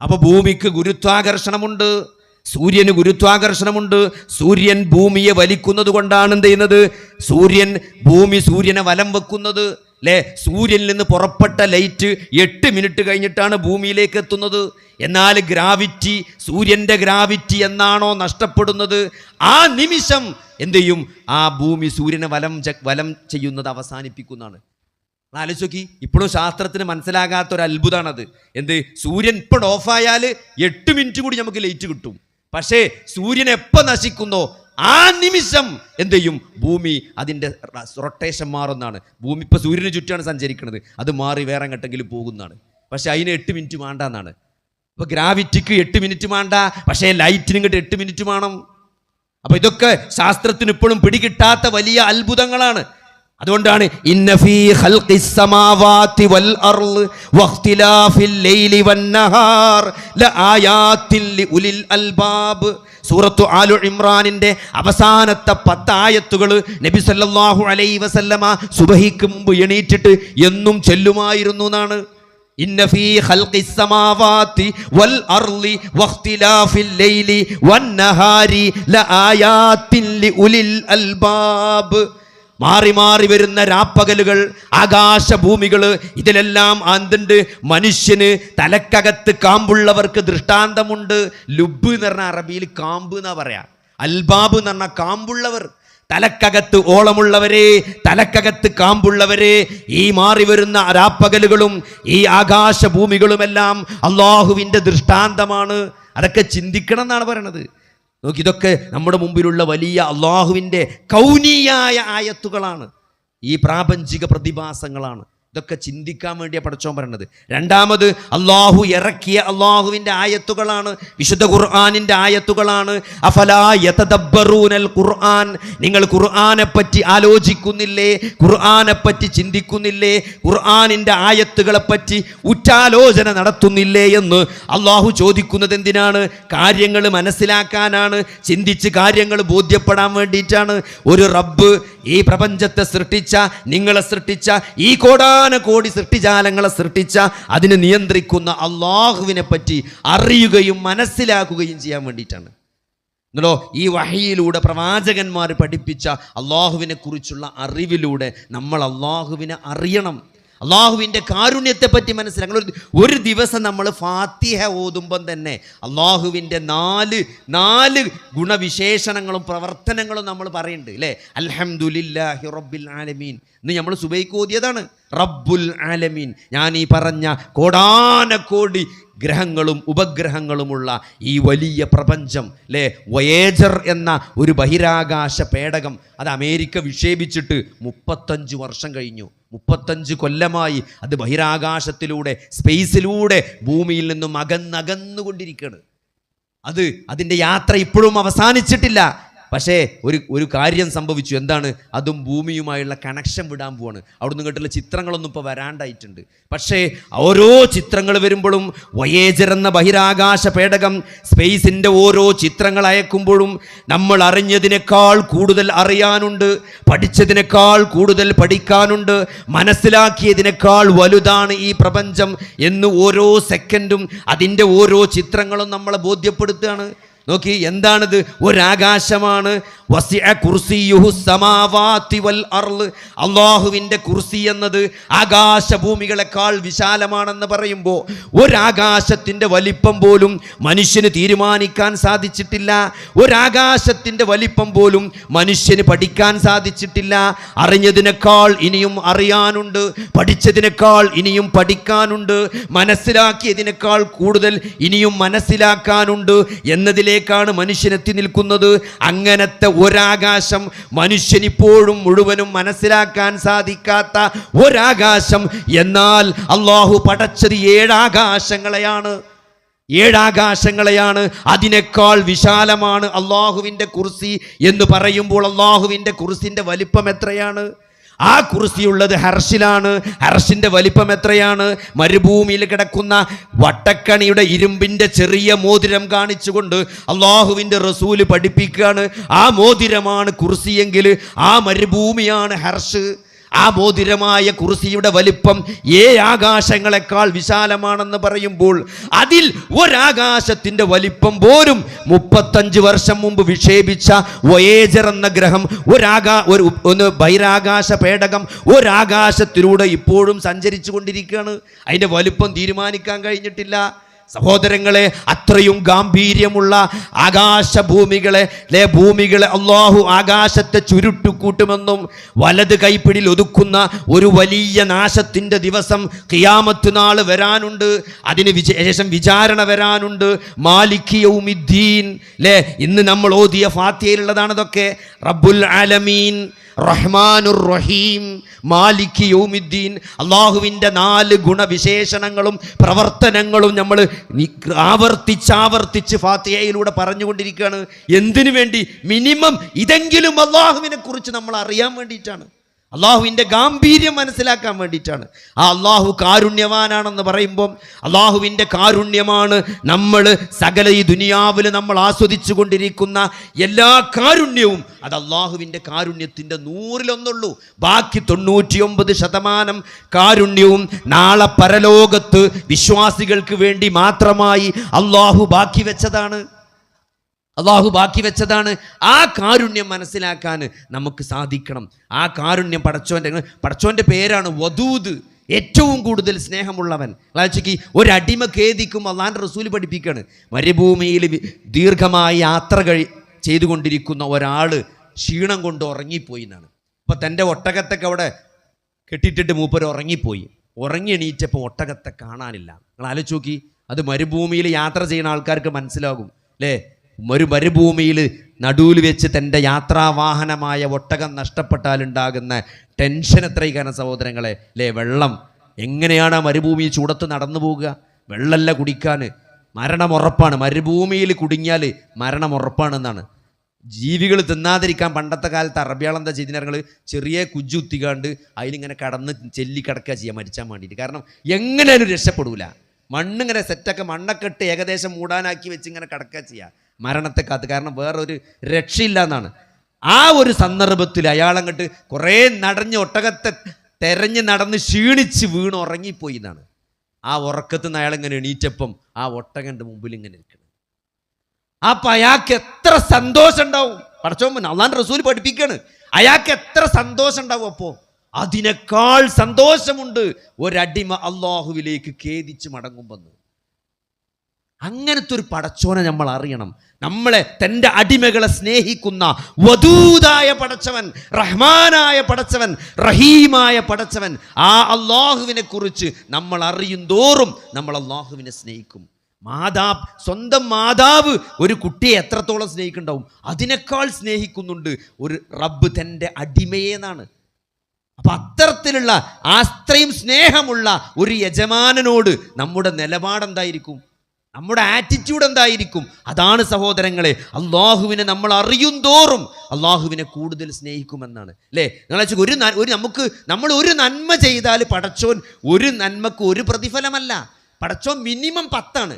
അപ്പോൾ ഭൂമിക്ക് ഗുരുത്വാകർഷണമുണ്ട്. സൂര്യന് ഗുരുത്വാകർഷണമുണ്ട്. സൂര്യൻ ഭൂമിയെ വലിക്കുന്നത് കൊണ്ടാണ് എന്ത് ചെയ്യുന്നത്? സൂര്യൻ ഭൂമി സൂര്യനെ വലം വെക്കുന്നത്. അല്ലേ സൂര്യനിൽ നിന്ന് പുറപ്പെട്ട ലൈറ്റ് എട്ട് മിനിറ്റ് കഴിഞ്ഞിട്ടാണ് ഭൂമിയിലേക്ക് എത്തുന്നത്. എന്നാൽ ഗ്രാവിറ്റി സൂര്യന്റെ ഗ്രാവിറ്റി എന്നാണോ നഷ്ടപ്പെടുന്നത്? ആ നിമിഷം എന്ത് ചെയ്യും? ആ ഭൂമി സൂര്യനെ വലം വലം ചെയ്യുന്നത് അവസാനിപ്പിക്കുന്നതാണ്. ആലോചിച്ച് നോക്കി. ഇപ്പോഴും ശാസ്ത്രത്തിന് മനസ്സിലാകാത്ത ഒരു അത്ഭുതമാണത് എന്ത്? സൂര്യൻ ഇപ്പോൾ ഓഫായാൽ എട്ട് മിനിറ്റ് കൂടി നമുക്ക് ലൈറ്റ് കിട്ടും. പക്ഷേ സൂര്യൻ എപ്പോൾ നശിക്കുന്നോ ആ നിമിഷം എന്ത് ചെയ്യും? ഭൂമി അതിന്റെ റൊട്ടേഷൻ മാറുന്നതാണ്. ഭൂമി ഇപ്പോൾ സൂര്യന് ചുറ്റാണ് സഞ്ചരിക്കുന്നത്. അത് മാറി വേറെ എങ്ങോട്ടെങ്കിലും പോകുന്നതാണ്. പക്ഷെ അതിന് എട്ട് മിനിറ്റ് വേണ്ടെന്നാണ്. ഇപ്പോൾ ഗ്രാവിറ്റിക്ക് എട്ട് മിനിറ്റ് വേണ്ട. പക്ഷേ ലൈറ്റിന് ഇങ്ങോട്ട് എട്ട് മിനിറ്റ് വേണം. അപ്പോൾ ഇതൊക്കെ ശാസ്ത്രത്തിന് ഇപ്പോഴും പിടികിട്ടാത്ത വലിയ അത്ഭുതങ്ങളാണ്. അതുകൊണ്ടാണ് സൂറത്തു ആലു ഇമ്രാനിന്റെ അവസാനത്തെ പത്തായത്തുകൾ നബി സല്ലാഹു അലൈ വസല്ലമ സുബഹിക്ക് മുമ്പ് എണീറ്റിട്ട് എന്നും ചെല്ലുമായിരുന്നു എന്നാണ്. അൽബാബ്. മാറി മാറി വരുന്ന രാപ്പകലുകൾ ആകാശഭൂമികൾ ഇതിലെല്ലാം ആന്തുണ്ട്. മനുഷ്യന് തലക്കകത്ത് കാമ്പുള്ളവർക്ക് ദൃഷ്ടാന്തമുണ്ട്. ലുബ് എന്ന് പറഞ്ഞ അറബിയിൽ കാമ്പ് എന്നാ പറയാ. അൽബാബ് എന്ന് പറഞ്ഞ കാമ്പുള്ളവർ. തലക്കകത്ത് ഓളമുള്ളവരെ തലക്കകത്ത് കാമ്പുള്ളവരെ ഈ മാറി വരുന്ന രാപ്പകലുകളും ഈ ആകാശഭൂമികളുമെല്ലാം അള്ളാഹുവിന്റെ ദൃഷ്ടാന്തമാണ്. അതൊക്കെ ചിന്തിക്കണം എന്നാണ് പറയണത്. നോക്കി ഇതൊക്കെ നമ്മുടെ മുമ്പിലുള്ള വലിയ അള്ളാഹുവിന്റെ കൗനീയായ ആയത്തുകളാണ്. ഈ പ്രാപഞ്ചിക പ്രതിഭാസങ്ങളാണ്. ഇതൊക്കെ ചിന്തിക്കാൻ വേണ്ടിയാ പഠിച്ചോൻ പറയണത്. രണ്ടാമത് അള്ളാഹു ഇറക്കിയ അള്ളാഹുവിന്റെ ആയത്തുകളാണ് വിശുദ്ധ ഖുർആാനിന്റെ ആയത്തുകളാണ്. അഫലാ യതദബ്ബറൂനൽ ഖുർആൻ. നിങ്ങൾ ഖുർആനെ പറ്റി ആലോചിക്കുന്നില്ലേ? ഖുർആനെ പറ്റി ചിന്തിക്കുന്നില്ലേ? ഖുർആാനിന്റെ ആയത്തുകളെ പറ്റി ഉറ്റാലോചന നടത്തുന്നില്ലേ എന്ന് അള്ളാഹു ചോദിക്കുന്നത് എന്തിനാണ്? കാര്യങ്ങൾ മനസ്സിലാക്കാനാണ്. ചിന്തിച്ച് കാര്യങ്ങൾ ബോധ്യപ്പെടാൻ വേണ്ടിയിട്ടാണ്. ഒരു റബ്ബ് ഈ പ്രപഞ്ചത്തെ സൃഷ്ടിച്ച നിങ്ങളെ സൃഷ്ടിച്ച ഈ കോടാന കോടി സൃഷ്ടിജാലങ്ങളെ സൃഷ്ടിച്ച അതിനെ നിയന്ത്രിക്കുന്ന അള്ളാഹുവിനെ പറ്റി അറിയുകയും മനസ്സിലാക്കുകയും ചെയ്യാൻ വേണ്ടിയിട്ടാണ്. എന്നല്ലോ ഈ വഹയിലൂടെ പ്രവാചകന്മാർ പഠിപ്പിച്ച അള്ളാഹുവിനെ കുറിച്ചുള്ള അറിവിലൂടെ നമ്മൾ അള്ളാഹുവിനെ അറിയണം. അള്ളാഹുവിന്റെ കാരുണ്യത്തെപ്പറ്റി മനസ്സിലാക്കണം ഒരു ഒരു ദിവസം നമ്മൾ ഫാത്തിഹ ഓതുമ്പം തന്നെ അള്ളാഹുവിന്റെ നാല് നാല് ഗുണവിശേഷണങ്ങളും പ്രവർത്തനങ്ങളും നമ്മൾ പറയുന്നുണ്ട് അല്ലേ? അൽഹംദുലില്ലാഹി റബ്ബിൽ ആലമീൻ. ഇന്ന് നമ്മൾ സുബൈക്ക് ഓതിയതാണ്. റബ്ബുൽ ആലമീൻ. ഞാൻ ഈ പറഞ്ഞ കോടാനക്കോടി ഗ്രഹങ്ങളും ഉപഗ്രഹങ്ങളുമുള്ള ഈ വലിയ പ്രപഞ്ചം അല്ലേ വയേജർ എന്ന ഒരു ബഹിരാകാശ പേടകം അത് അമേരിക്ക വിക്ഷേപിച്ചിട്ട് മുപ്പത്തഞ്ച് വർഷം കഴിഞ്ഞു. മുപ്പത്തഞ്ച് കൊല്ലമായി അത് ബഹിരാകാശത്തിലൂടെ സ്പേസിലൂടെ ഭൂമിയിൽ നിന്നും അകന്നകന്നുകൊണ്ടിരിക്കുകയാണ്. അത് അതിന്റെ യാത്ര ഇപ്പോഴും അവസാനിച്ചിട്ടില്ല. പക്ഷേ ഒരു ഒരു കാര്യം സംഭവിച്ചു. എന്താണ്? അതും ഭൂമിയുമായുള്ള കണക്ഷൻ വിടാൻ പോവാണ്. അവിടുന്ന് കേട്ടുള്ള ചിത്രങ്ങളൊന്നും ഇപ്പോൾ വരാണ്ടായിട്ടുണ്ട്. പക്ഷേ ഓരോ ചിത്രങ്ങൾ വരുമ്പോഴും വയേജർ എന്ന ബഹിരാകാശ പേടകം സ്പേസിന്റെ ഓരോ ചിത്രങ്ങൾ അയക്കുമ്പോഴും നമ്മൾ അറിഞ്ഞതിനേക്കാൾ കൂടുതൽ അറിയാനുണ്ട് പഠിച്ചതിനേക്കാൾ കൂടുതൽ പഠിക്കാനുണ്ട് മനസ്സിലാക്കിയതിനേക്കാൾ വലുതാണ് ഈ പ്രപഞ്ചം എന്ന് ഓരോ സെക്കൻഡും അതിന്റെ ഓരോ ചിത്രങ്ങളും നമ്മളെ ബോധ്യപ്പെടുത്തുകയാണ്. നോക്കി എന്താണിത്? ഒരാകാശമാണ്. അള്ളാഹുവിന്റെ കുർസി എന്നത് ആകാശഭൂമികളെക്കാൾ വിശാലമാണെന്ന് പറയുമ്പോൾ ഒരാകാശത്തിന്റെ വലിപ്പം പോലും മനുഷ്യന് തീരുമാനിക്കാൻ സാധിച്ചിട്ടില്ല. ഒരാകാശത്തിന്റെ വലിപ്പം പോലും മനുഷ്യന് പഠിക്കാൻ സാധിച്ചിട്ടില്ല. അറിഞ്ഞതിനേക്കാൾ ഇനിയും അറിയാനുണ്ട്. പഠിച്ചതിനേക്കാൾ ഇനിയും പഠിക്കാനുണ്ട്. മനസ്സിലാക്കിയതിനേക്കാൾ കൂടുതൽ ഇനിയും മനസ്സിലാക്കാനുണ്ട്. എന്നതിലേക്കാണ് മനുഷ്യൻ എത്തി നിൽക്കുന്നത്. അങ്ങനത്തെ ഒരാകാശം മനുഷ്യനിപ്പോഴും മുഴുവനും മനസ്സിലാക്കാൻ സാധിക്കാത്ത ഒരാകാശം. എന്നാൽ അള്ളാഹു പടച്ചത് ഏഴാകാശങ്ങളെയാണ്. ഏഴാകാശങ്ങളെയാണ്. അതിനേക്കാൾ വിശാലമാണ് അള്ളാഹുവിന്റെ കുർസി എന്ന് പറയുമ്പോൾ അള്ളാഹുവിന്റെ കുർസിന്റെ വലിപ്പം എത്രയാണ്? ആ കുർസിയുള്ളത് ഹർഷിലാണ്. ഹർഷിന്റെ വലിപ്പം എത്രയാണ്? മരുഭൂമിയിൽ കിടക്കുന്ന വട്ടക്കണിയുടെ ഇരുമ്പിന്റെ ചെറിയ മോതിരം കാണിച്ചുകൊണ്ട് അള്ളാഹുവിന്റെ റസൂൽ പഠിപ്പിക്കുകയാണ്. ആ മോതിരമാണ് കുർസിയെങ്കിൽ ആ മരുഭൂമിയാണ് ഹർഷ്. ആ മോതിരമായ കുർസിയുടെ വലിപ്പം ഏ ആകാശങ്ങളെക്കാൾ വിശാലമാണെന്ന് പറയുമ്പോൾ അതിൽ ഒരാകാശത്തിന്റെ വലിപ്പം പോലും മുപ്പത്തഞ്ച് വർഷം മുമ്പ് വിക്ഷേപിച്ച വയേജർ എന്ന ഗ്രഹം ഒരാകാ ഒരു ഒന്ന് ബഹിരാകാശ പേടകം ഒരാകാശത്തിലൂടെ ഇപ്പോഴും സഞ്ചരിച്ചു കൊണ്ടിരിക്കുകയാണ് അതിന്റെ വലിപ്പം തീരുമാനിക്കാൻ കഴിഞ്ഞിട്ടില്ല. സഹോദരങ്ങളെ അത്രയും ഗാംഭീര്യമുള്ള ആകാശഭൂമികളെ ലേ ഭൂമികളെ അള്ളാഹു ആകാശത്തെ ചുരുട്ടുകൂട്ടുമെന്നും വലത് കൈപ്പിടിൽ ഒതുക്കുന്ന ഒരു വലിയ നാശത്തിന്റെ ദിവസം കിയാമത്ത് നാൾ വരാനുണ്ട്. അതിന് വിശേഷം വിചാരണ വരാനുണ്ട്. മാലിക്കിയൗമിദ്ദീൻ ലേ ഇന്ന് നമ്മൾ ഓതിയ ഫാത്തിയയിലുള്ളതാണ് ഇതൊക്കെ റബ്ബുൽ ആലമീൻ റഹ്മാനുർ റഹീം മാലിക് യൗമിദ്ദീൻ അള്ളാഹുവിന്റെ നാല് ഗുണവിശേഷണങ്ങളും പ്രവർത്തനങ്ങളും നമ്മൾ ആവർത്തിച്ചാവർത്തിച്ച് ഫാത്തിയയിലൂടെ പറഞ്ഞുകൊണ്ടിരിക്കുകയാണ്. എന്തിനു വേണ്ടി? മിനിമം ഇതെങ്കിലും അള്ളാഹുവിനെ കുറിച്ച് നമ്മൾ അറിയാൻ വേണ്ടിയിട്ടാണ്. അള്ളാഹുവിന്റെ ഗാംഭീര്യം മനസ്സിലാക്കാൻ വേണ്ടിയിട്ടാണ്. ആ അള്ളാഹു കാരുണ്യവാനാണെന്ന് പറയുമ്പം അള്ളാഹുവിന്റെ കാരുണ്യമാണ് നമ്മൾ സകല ഈ ദുനിയാവിൽ നമ്മൾ ആസ്വദിച്ചു കൊണ്ടിരിക്കുന്ന എല്ലാ കാരുണ്യവും. അത് അള്ളാഹുവിന്റെ കാരുണ്യത്തിന്റെ നൂറിലൊന്നുള്ളൂ. ബാക്കി തൊണ്ണൂറ്റിയൊമ്പത് ശതമാനം കാരുണ്യവും നാളെ പരലോകത്ത് വിശ്വാസികൾക്ക് വേണ്ടി മാത്രമായി അള്ളാഹു ബാക്കി വെച്ചതാണ്. അള്ളാഹു ബാക്കി വെച്ചതാണ്. ആ കാരുണ്യം മനസ്സിലാക്കാൻ നമുക്ക് സാധിക്കണം. ആ കാരുണ്യം പടച്ചോന്റെ പടച്ചോന്റെ പേരാണ് വധൂത് ഏറ്റവും കൂടുതൽ സ്നേഹമുള്ളവൻ. ആഴ്ചയ്ക്ക് ഒരടിമ ഖേദിക്കും അള്ളാന്റെ റസൂൽ പഠിപ്പിക്കുകയാണ് മരുഭൂമിയിൽ ദീർഘമായ യാത്ര കഴി ചെയ്തുകൊണ്ടിരിക്കുന്ന ഒരാൾ ക്ഷീണം കൊണ്ട് ഉറങ്ങിപ്പോയി എന്നാണ്. അപ്പോൾ തന്റെ ഒട്ടകത്തൊക്കെ അവിടെ കെട്ടിയിട്ടിട്ട് മൂപ്പർ ഉറങ്ങിപ്പോയി. ഉറങ്ങി എണീറ്റപ്പോൾ ഒട്ടകത്തെ കാണാനില്ല. നിങ്ങൾ ആലോചിച്ച് നോക്കി അത് മരുഭൂമിയിൽ യാത്ര ചെയ്യുന്ന ആൾക്കാർക്ക് മനസ്സിലാകും അല്ലേ? ഒരു മരുഭൂമിയിൽ നടുവിൽ വെച്ച് തന്റെ യാത്രാവാഹനമായ ഒട്ടകം നഷ്ടപ്പെട്ടാലുണ്ടാകുന്ന ടെൻഷൻ എത്രയ്ക്കാണ് സഹോദരങ്ങളെ അല്ലേ? വെള്ളം. എങ്ങനെയാണ് ആ മരുഭൂമി ചൂടത്ത് നടന്നു പോവുക? വെള്ളമല്ല കുടിക്കാൻ. മരണം ഉറപ്പാണ്. മരുഭൂമിയിൽ കുടുങ്ങിയാൽ മരണം ഉറപ്പാണെന്നാണ്. ജീവികൾ തിന്നാതിരിക്കാൻ പണ്ടത്തെ കാലത്ത് അറബ്യാളം എന്താ ചെയ്തിരുന്നത്? ചെറിയ കുജു കുത്തിക്കാണ്ട് അതിലിങ്ങനെ കടന്ന് ചെല്ലി കിടക്കുക മരിച്ചാൽ മരിച്ചാൻ വേണ്ടിയിട്ട്. കാരണം എങ്ങനെയാലും രക്ഷപ്പെടൂല. മണ്ണിങ്ങനെ സെറ്റൊക്കെ മണ്ണൊക്കെ ഇട്ട് ഏകദേശം മൂടാനാക്കി വെച്ച് ഇങ്ങനെ കിടക്കുക ചെയ്യുക മരണത്തെ കാത്ത്. കാരണം വേറൊരു രക്ഷയില്ല എന്നാണ്. ആ ഒരു സന്ദർഭത്തിൽ അയാളങ്ങട്ട് കുറേ നടഞ്ഞ് ഒട്ടകത്തെ തെരഞ്ഞ് നടന്ന് ക്ഷീണിച്ച് വീണ് ഉറങ്ങിപ്പോയി എന്നാണ്. ആ ഉറക്കത്തിൽ നിന്ന് അയാളിങ്ങനെ എണീറ്റപ്പം ആ ഒട്ടകന്റെ മുമ്പിൽ ഇങ്ങനെ ഇരിക്കണം. അപ്പം അയാൾക്ക് എത്ര സന്തോഷം ഉണ്ടാവും? പടച്ചോമ്പൻ അള്ളാൻ റസൂൽ പഠിപ്പിക്കുകയാണ് അയാൾക്ക് എത്ര സന്തോഷം ഉണ്ടാവും അപ്പോൾ അതിനേക്കാൾ സന്തോഷമുണ്ട്. ഒരടിമ അള്ളാഹുവിലേക്ക് ഖേദിച്ച് മടങ്ങുമ്പെന്ന് അങ്ങനത്തെ ഒരു പടച്ചോനെ നമ്മൾ അറിയണം. നമ്മളെ തന്റെ അടിമകളെ സ്നേഹിക്കുന്ന വധൂതായ പടച്ചവൻ റഹ്മാനായ പടച്ചവൻ റഹീമായ പടച്ചവൻ ആ അള്ളാഹുവിനെ കുറിച്ച് നമ്മൾ അറിയും തോറും നമ്മൾ അള്ളാഹുവിനെ സ്നേഹിക്കും. മാതാ സ്വന്തം മാതാവ് ഒരു കുട്ടിയെ എത്രത്തോളം സ്നേഹിക്കുന്നുണ്ടാവും? അതിനേക്കാൾ സ്നേഹിക്കുന്നുണ്ട് ഒരു റബ്ബ് തന്റെ അടിമയെ എന്നാണ്. അപ്പൊ അത്തരത്തിലുള്ള അത്രയും സ്നേഹമുള്ള ഒരു യജമാനനോട് നമ്മുടെ നിലപാടെന്തായിരിക്കും? നമ്മുടെ ആറ്റിറ്റ്യൂഡ് എന്തായിരിക്കും? അതാണ് സഹോദരങ്ങളെ അള്ളാഹുവിനെ നമ്മൾ അറിയും തോറും അള്ളാഹുവിനെ കൂടുതൽ സ്നേഹിക്കുമെന്നാണ്. അല്ലേ നിങ്ങൾ ഒരു ഒരു നമുക്ക് നമ്മൾ ഒരു നന്മ ചെയ്താൽ പടച്ചോൻ ഒരു നന്മക്ക് ഒരു പ്രതിഫലമല്ല. പടച്ചോൻ മിനിമം പത്താണ്.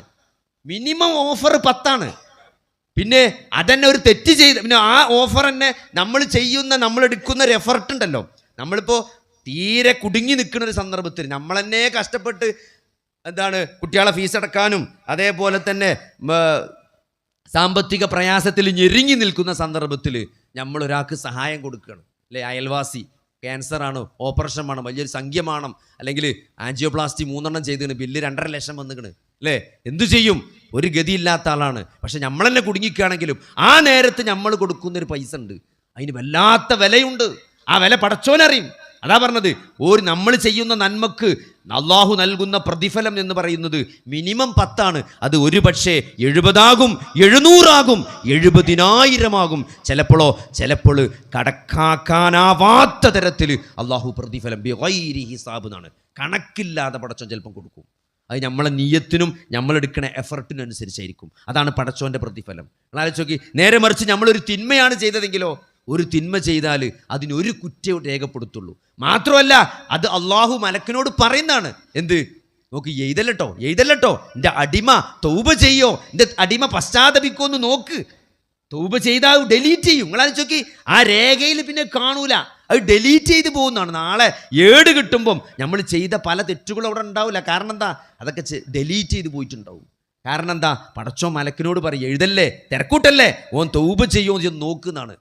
മിനിമം ഓഫർ പത്താണ്. പിന്നെ അതന്നെ ഒരു തെറ്റ് ചെയ്ത് പിന്നെ ആ ഓഫർ തന്നെ നമ്മൾ ചെയ്യുന്ന നമ്മൾ എടുക്കുന്ന ഒരു എഫർട്ട് ഉണ്ടല്ലോ. നമ്മളിപ്പോൾ തീരെ കുടുങ്ങി നിൽക്കുന്ന ഒരു സന്ദർഭത്തിൽ നമ്മൾ തന്നെ കഷ്ടപ്പെട്ട് എന്താണ്? കുട്ടികളെ ഫീസ് അടക്കാനും അതേപോലെ തന്നെ സാമ്പത്തിക പ്രയാസത്തിൽ ഞെരുങ്ങി നിൽക്കുന്ന സന്ദർഭത്തിൽ നമ്മൾ ഒരാൾക്ക് സഹായം കൊടുക്കുകയാണ് അല്ലെ? അയൽവാസി ഓപ്പറേഷൻ വേണം വലിയൊരു സംഖ്യമാണ് അല്ലെങ്കിൽ ആൻജിയോപ്ലാസ്റ്റി മൂന്നെണ്ണം ചെയ്തിന് ബില്ല് രണ്ടര ലക്ഷം വന്നിക്കണ്. അല്ലേ? എന്തു ചെയ്യും? ഒരു ഗതിയില്ലാത്ത ആളാണ്. പക്ഷെ നമ്മൾ തന്നെ കുടുങ്ങിക്കുകയാണെങ്കിലും ആ നേരത്ത് നമ്മൾ കൊടുക്കുന്നൊരു പൈസ ഉണ്ട്. അതിന് വല്ലാത്ത വിലയുണ്ട്. ആ വില പടച്ചോനറിയും. അതാ പറഞ്ഞത് ഒരു നമ്മൾ ചെയ്യുന്ന നന്മക്ക് അള്ളാഹു നൽകുന്ന പ്രതിഫലം എന്ന് പറയുന്നത് മിനിമം പത്താണ്. അത് ഒരു പക്ഷേ എഴുപതാകും എഴുന്നൂറാകും എഴുപതിനായിരമാകും. ചിലപ്പോഴോ ചിലപ്പോൾ കടക്കാക്കാനാവാത്ത തരത്തിൽ അള്ളാഹു പ്രതിഫലം ഹിസാബ് എന്നാണ്. കണക്കില്ലാതെ പടച്ചോൻ ചിലപ്പം കൊടുക്കും. അത് നമ്മളെ നീയത്തിനും നമ്മളെടുക്കണ എഫർട്ടിനും അനുസരിച്ചായിരിക്കും അതാണ് പടച്ചോന്റെ പ്രതിഫലം. നിങ്ങൾ ആലോചിച്ച് നോക്കി നേരെ മറിച്ച് നമ്മളൊരു തിന്മയാണ് ചെയ്തതെങ്കിലോ ഒരു തിന്മ ചെയ്താൽ അതിനൊരു കുറ്റം രേഖപ്പെടുത്തുള്ളൂ. മാത്രമല്ല അത് അള്ളാഹു മലക്കിനോട് പറയുന്നതാണ്. എന്ത്? നോക്ക് എഴുതല്ലട്ടോ എഴുതല്ലട്ടോ. എന്റെ അടിമ തൗബ ചെയ്യോ? എന്റെ അടിമ പശ്ചാത്തപിക്കോ എന്ന് നോക്ക്. തൗബ ചെയ്താൽ ഡെലീറ്റ് ചെയ്യും. നിങ്ങളാ ചോക്കി ആ രേഖയിൽ പിന്നെ കാണൂല. അത് ഡെലീറ്റ് ചെയ്ത് പോകുന്നതാണ്. നാളെ ഏട് കിട്ടുമ്പം നമ്മൾ ചെയ്ത പല തെറ്റുകളും അവിടെ ഉണ്ടാവില്ല. കാരണം എന്താ? അതൊക്കെ ഡെലീറ്റ് ചെയ്ത് പോയിട്ടുണ്ടാവും. കാരണം എന്താ? പടച്ചോ മലക്കിനോട് പറയും എഴുതല്ലേ തിരക്കൂട്ടല്ലേ? ഓൻ തൗബ ചെയ്യുമോ എന്ന് നോക്കുന്നതാണ്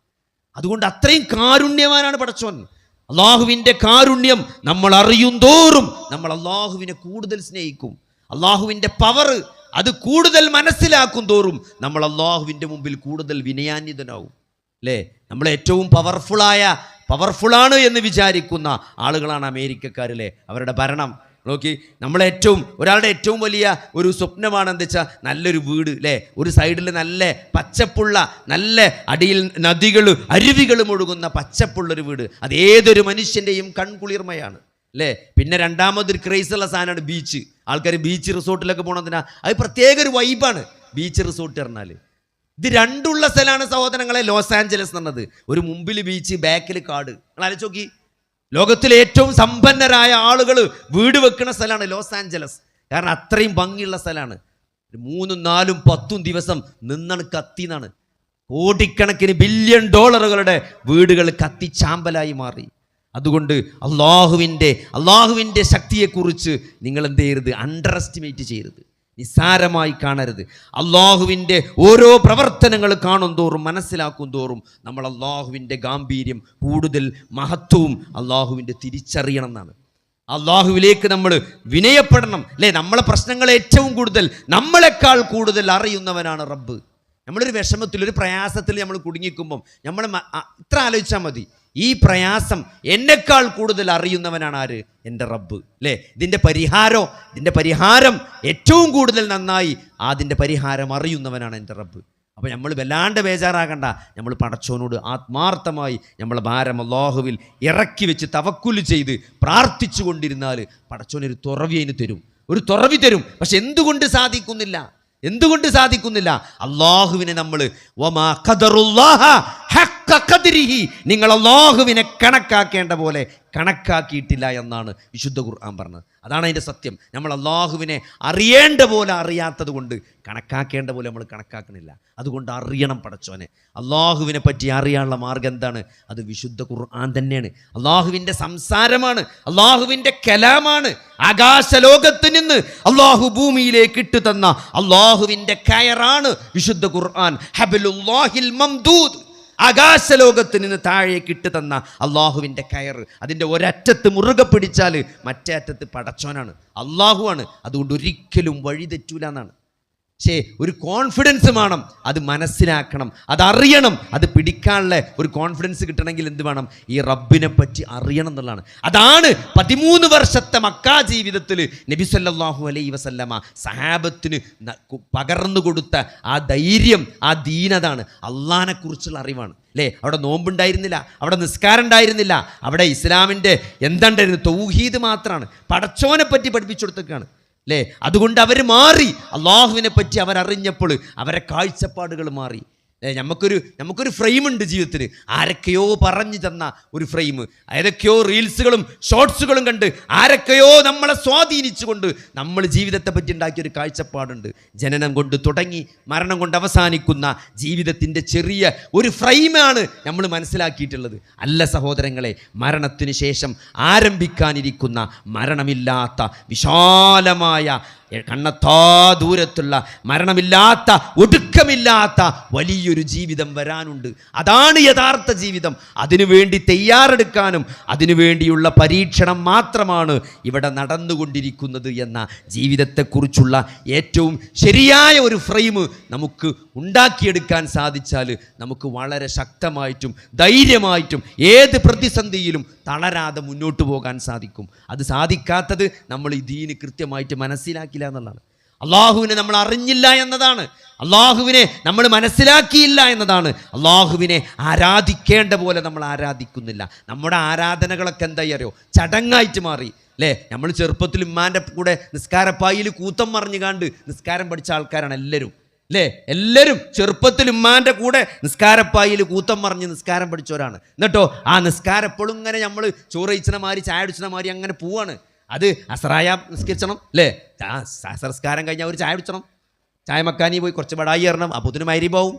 അതുകൊണ്ട് അത്രയും കാരുണ്യവാനാണ് പടച്ചോൻ. അള്ളാഹുവിന്റെ കാരുണ്യം നമ്മൾ അറിയും തോറും നമ്മൾ അള്ളാഹുവിനെ കൂടുതൽ സ്നേഹിക്കും. അള്ളാഹുവിന്റെ പവർ അത് കൂടുതൽ മനസ്സിലാക്കും തോറും നമ്മൾ അള്ളാഹുവിന്റെ മുമ്പിൽ കൂടുതൽ വിനയാന്വിതനാവും. അല്ലേ? നമ്മൾ ഏറ്റവും പവർഫുള്ളായ പവർഫുള്ളാണ് എന്ന് വിചാരിക്കുന്ന ആളുകളാണ് അമേരിക്കക്കാരിലെ. അവരുടെ ഭരണം നോക്കി നമ്മളേറ്റവും ഒരാളുടെ ഏറ്റവും വലിയ ഒരു സ്വപ്നമാണ് എന്താ വെച്ചാൽ നല്ലൊരു വീട് അല്ലേ ഒരു സൈഡിൽ നല്ല പച്ചപ്പുള്ള നല്ല അടിയിൽ നദികൾ അരുവികളും ഒഴുകുന്ന പച്ചപ്പുള്ളൊരു വീട്. അത് ഏതൊരു മനുഷ്യന്റെയും കൺകുളിർമയാണ് അല്ലേ പിന്നെ രണ്ടാമതൊരു ക്രൈസുള്ള സാധനമാണ് ബീച്ച്. ആൾക്കാർ ബീച്ച് റിസോർട്ടിലൊക്കെ പോകണമെന്നാ അത് പ്രത്യേക ഒരു വൈബാണ് ബീച്ച് റിസോർട്ട് പറഞ്ഞാൽ ഇത് രണ്ടുള്ള സ്ഥലമാണ് സഹോദരങ്ങളെ ലോസ് ആഞ്ചലസ് എന്നുള്ളത് ഒരു മുമ്പിൽ ബീച്ച് ബാക്കിൽ കാട്. നിങ്ങൾ ആലോചിച്ച് നോക്കി ലോകത്തിലെ ഏറ്റവും സമ്പന്നരായ ആളുകൾ വീട് വെക്കുന്ന സ്ഥലമാണ് ലോസ് ആഞ്ചലസ്. കാരണം അത്രയും ഭംഗിയുള്ള സ്ഥലമാണ്. മൂന്നും നാലും പത്തും ദിവസം നിന്നാണ് കത്തിന്നാണ്. കോടിക്കണക്കിന് ബില്യൺ ഡോളറുകളുടെ വീടുകൾ കത്തിച്ചാമ്പലായി മാറി. അതുകൊണ്ട് അള്ളാഹുവിന്റെ അള്ളാഹുവിന്റെ ശക്തിയെക്കുറിച്ച് നിങ്ങൾ എന്ത് ചെയ്യരുത്? അണ്ടർ എസ്റ്റിമേറ്റ് ചെയ്യരുത്. നിസ്സാരമായി കാണരുത്. അള്ളാഹുവിന്റെ ഓരോ പ്രവർത്തനങ്ങൾ കാണും തോറും മനസ്സിലാക്കും തോറും നമ്മൾ അള്ളാഹുവിന്റെ ഗാംഭീര്യം കൂടുതൽ മഹത്വവും അള്ളാഹുവിന്റെ തിരിച്ചറിയണം എന്നാണ് അള്ളാഹുവിലേക്ക് നമ്മൾ വിനയപ്പെടണം. അല്ലേ? നമ്മളെ പ്രശ്നങ്ങൾ ഏറ്റവും കൂടുതൽ നമ്മളെക്കാൾ കൂടുതൽ അറിയുന്നവനാണ് റബ്ബ്. നമ്മളൊരു വിഷമത്തിൽ ഒരു പ്രയാസത്തിൽ നമ്മൾ കുടുങ്ങിക്കുമ്പം നമ്മൾ ഇത്ര ആലോചിച്ചാൽ മതി. ഈ പ്രയാസം എന്നെക്കാൾ കൂടുതൽ അറിയുന്നവനാണ് ആര് എന്റെ റബ്ബ് അല്ലേ ഇതിന്റെ പരിഹാരം? ഇതിന്റെ പരിഹാരം ഏറ്റവും കൂടുതൽ നന്നായി അതിന്റെ പരിഹാരം അറിയുന്നവനാണ് എന്റെ റബ്ബ്. അപ്പോൾ നമ്മൾ വല്ലാണ്ട് ബേജാറാകണ്ട. നമ്മൾ പടച്ചോനോട് ആത്മാർത്ഥമായി നമ്മളെ ഭാരം അള്ളാഹുവിൽ ഇറക്കി വെച്ച് തവക്കുൽ ചെയ്ത് പ്രാർത്ഥിച്ചു കൊണ്ടിരുന്നാൽ പടച്ചോനൊരു തുറവി അതിന് തരും. ഒരു തുറവി തരും. പക്ഷെ എന്തുകൊണ്ട് സാധിക്കുന്നില്ല? എന്തുകൊണ്ട് സാധിക്കുന്നില്ല? അള്ളാഹുവിനെ നമ്മൾ നിങ്ങൾ അള്ളാഹുവിനെ കണക്കാക്കേണ്ട പോലെ കണക്കാക്കിയിട്ടില്ല എന്നാണ് വിശുദ്ധ ഖുർആൻ പറഞ്ഞത്. അതാണ് അതിന്റെ സത്യം. നമ്മൾ അള്ളാഹുവിനെ അറിയേണ്ട പോലെ അറിയാത്തത് കൊണ്ട് കണക്കാക്കേണ്ട പോലെ നമ്മൾ കണക്കാക്കണില്ല. അതുകൊണ്ട് അറിയണം പടച്ചോനെ. അള്ളാഹുവിനെ പറ്റി അറിയാനുള്ള മാർഗം എന്താണ്? അത് വിശുദ്ധ ഖുർആൻ തന്നെയാണ്. അള്ളാഹുവിന്റെ സംസാരമാണ് അള്ളാഹുവിന്റെ കലാമാണ്. ആകാശലോകത്ത് നിന്ന് അള്ളാഹു ഭൂമിയിലേക്ക് ഇട്ടു തന്ന അള്ളാഹുവിന്റെ കയറാണ് വിശുദ്ധ ഖുർആൻ. ഹബലുല്ലാഹിൽ മംദൂദ്. ആകാശലോകത്ത് നിന്ന് താഴേക്ക് ഇട്ട് തന്ന അള്ളാഹുവിന്റെ കയർ അതിന്റെ ഒരറ്റത്ത് മുറുകെ പിടിച്ചാൽ മറ്റേ അറ്റത്ത് പടച്ചോനാണ്. അള്ളാഹുവാണ്. അതുകൊണ്ട് ഒരിക്കലും വഴി തെറ്റൂല എന്നാണ്. പക്ഷേ ഒരു കോൺഫിഡൻസ് വേണം. അത് മനസ്സിലാക്കണം. അതറിയണം. അത് പിടിക്കാനുള്ള ഒരു കോൺഫിഡൻസ് കിട്ടണമെങ്കിൽ എന്ത് വേണം? ഈ റബ്ബിനെ പറ്റി അറിയണം എന്നുള്ളതാണ്. അതാണ് പതിമൂന്ന് വർഷത്തെ മക്കാ ജീവിതത്തിൽ നബി സല്ലല്ലാഹു അലൈഹി വസല്ലമ സഹാബത്തിന് പകർന്നു കൊടുത്ത ആ ധൈര്യം ആ ദീനതാണ് അള്ളാനെക്കുറിച്ചുള്ള അറിവാണ്. അല്ലേ അവിടെ നോമ്പുണ്ടായിരുന്നില്ല. അവിടെ നിസ്കാരം ഉണ്ടായിരുന്നില്ല. അവിടെ ഇസ്ലാമിന്റെ എന്തുണ്ടായിരുന്നു തൗഹീദ് മാത്രമാണ് പടച്ചോനെ പറ്റി പഠിപ്പിച്ചു കൊടുത്തേക്കാണ് അല്ലേ അതുകൊണ്ട് അവർ മാറി. അള്ളാഹുവിനെ പറ്റി അവരറിഞ്ഞപ്പോൾ അവരെ കാഴ്ചപ്പാടുകൾ മാറി. നമുക്കൊരു നമുക്കൊരു ഫ്രെയിം ഉണ്ട് ജീവിതത്തിൽ ആരൊക്കെയോ പറഞ്ഞു തന്ന ഒരു ഫ്രെയിം ഏതൊക്കെയോ റീൽസുകളും ഷോർട്സുകളും കണ്ട് ആരൊക്കെയോ നമ്മളെ സ്വാധീനിച്ചുകൊണ്ട് നമ്മൾ ജീവിതത്തെ പറ്റി ഉണ്ടാക്കിയ ഒരു കാഴ്ചപ്പാടുണ്ട്. ജനനം കൊണ്ട് തുടങ്ങി മരണം കൊണ്ട് അവസാനിക്കുന്ന ജീവിതത്തിന്റെ ചെറിയ ഒരു ഫ്രെയിമാണ് നമ്മൾ മനസ്സിലാക്കിയിട്ടുള്ളത്. അല്ല സഹോദരങ്ങളെ മരണത്തിന് ശേഷം ആരംഭിക്കാനിരിക്കുന്ന മരണമില്ലാത്ത വിശാലമായ കണ്ണത്താ ദൂരത്തുള്ള മരണമില്ലാത്ത ഒടുക്കമില്ലാത്ത വലിയൊരു ജീവിതം വരാനുണ്ട്. അതാണ് യഥാർത്ഥ ജീവിതം. അതിനുവേണ്ടി തയ്യാറെടുക്കാനും അതിനുവേണ്ടിയുള്ള പരീക്ഷണം മാത്രമാണ് ഇവിടെ നടന്നുകൊണ്ടിരിക്കുന്നത് എന്ന ജീവിതത്തെക്കുറിച്ചുള്ള ഏറ്റവും ശരിയായ ഒരു ഫ്രെയിം നമുക്ക് ഉണ്ടാക്കിയെടുക്കാൻ സാധിച്ചാൽ നമുക്ക് വളരെ ശക്തമായിട്ടും ധൈര്യമായിട്ടും ഏത് പ്രതിസന്ധിയിലും തളരാതെ മുന്നോട്ട് പോകാൻ സാധിക്കും. അത് സാധിക്കാത്തത് നമ്മൾ ഈ കൃത്യമായിട്ട് മനസ്സിലാക്കില്ല എന്നുള്ളതാണ്. അള്ളാഹുവിനെ നമ്മൾ അറിഞ്ഞില്ല എന്നതാണ്. അള്ളാഹുവിനെ നമ്മൾ മനസ്സിലാക്കിയില്ല എന്നതാണ്. അള്ളാഹുവിനെ ആരാധിക്കേണ്ട പോലെ നമ്മൾ ആരാധിക്കുന്നില്ല. നമ്മുടെ ആരാധനകളൊക്കെ എന്തായി അറിയോ? ചടങ്ങായിട്ട് മാറി. അല്ലേ നമ്മൾ ചെറുപ്പത്തിൽ ഉമ്മാന്റെ കൂടെ നിസ്കാരപ്പായിൽ കൂത്തം മറിഞ്ഞു കണ്ട് നിസ്കാരം പഠിച്ച ആൾക്കാരാണ് എല്ലാവരും. അല്ലേ എല്ലാവരും ചെറുപ്പത്തിൽ ഉമ്മാന്റെ കൂടെ നിസ്കാരപ്പായിൽ കൂത്തം മറിഞ്ഞ് നിസ്കാരം പഠിച്ചവരാണ്. എന്നിട്ടോ ആ നിസ്കാരം എപ്പോഴും ഇങ്ങനെ നമ്മൾ ചോറ് മാറി ചായ മാറി അങ്ങനെ പോവാണ്. അത് അസറായ നിസ്കരിച്ചണം അല്ലേ? സംസ്കാരം കഴിഞ്ഞാൽ ഒരു ചായ കുടിച്ചണം. ചായ മക്കാനി പോയി കുറച്ച് ബടായി ഇറണം അപ്പോൾ ഇതിന് പോവും.